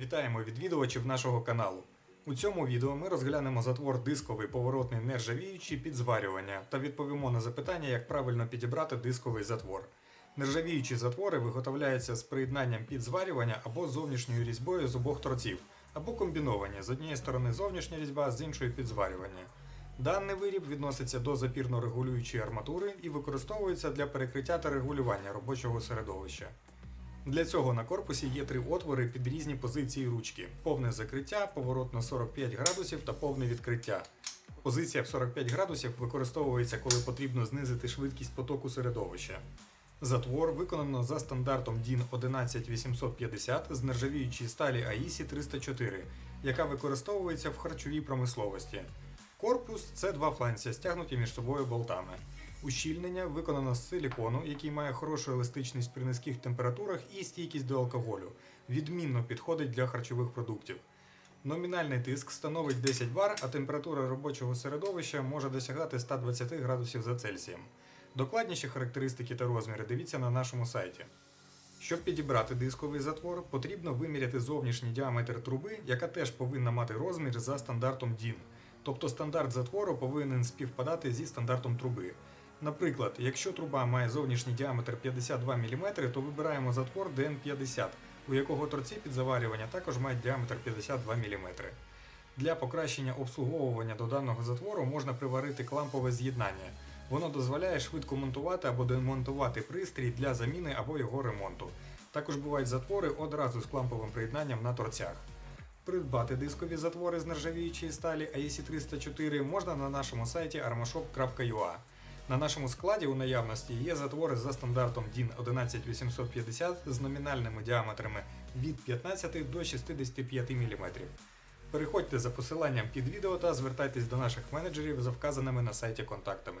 Вітаємо відвідувачів нашого каналу. У цьому відео ми розглянемо затвор дисковий поворотний нержавіючий під зварювання та відповімо на запитання, як правильно підібрати дисковий затвор. Нержавіючі затвори виготовляються з приєднанням під зварювання або зовнішньою різьбою з обох торців, або комбіновані з однієї сторони зовнішня різьба, з іншої підзварювання. Даний виріб відноситься до запірно-регулюючої арматури і використовується для перекриття та регулювання робочого середовища. Для цього на корпусі є три отвори під різні позиції ручки: повне закриття, поворотно 45 градусів та повне відкриття. Позиція в 45 градусів використовується, коли потрібно знизити швидкість потоку середовища. Затвор виконано за стандартом DIN 11850 з нержавіючої сталі AISI 304, яка використовується в харчовій промисловості. Корпус це два фланці, стягнуті між собою болтами. Ущільнення виконано з силікону, який має хорошу еластичність при низьких температурах і стійкість до алкоголю. Відмінно підходить для харчових продуктів. Номінальний тиск становить 10 бар, а температура робочого середовища може досягати 120 градусів за Цельсієм. Докладніші характеристики та розміри дивіться на нашому сайті. Щоб підібрати дисковий затвор, потрібно виміряти зовнішній діаметр труби, яка теж повинна мати розмір за стандартом DIN. Тобто стандарт затвору повинен співпадати зі стандартом труби. Наприклад, якщо труба має зовнішній діаметр 52 мм, то вибираємо затвор DN50, у якого торці під заварювання також мають діаметр 52 мм. Для покращення обслуговування до даного затвору можна приварити клампове з'єднання. Воно дозволяє швидко монтувати або демонтувати пристрій для заміни або його ремонту. Також бувають затвори одразу з кламповим приєднанням на торцях. Придбати дискові затвори з нержавіючої сталі AEC 304 можна на нашому сайті armashop.ua. На нашому складі у наявності є затвори за стандартом DIN 11850 з номінальними діаметрами від 15 до 65 мм. Переходьте за посиланням під відео та звертайтесь до наших менеджерів за вказаними на сайті контактами.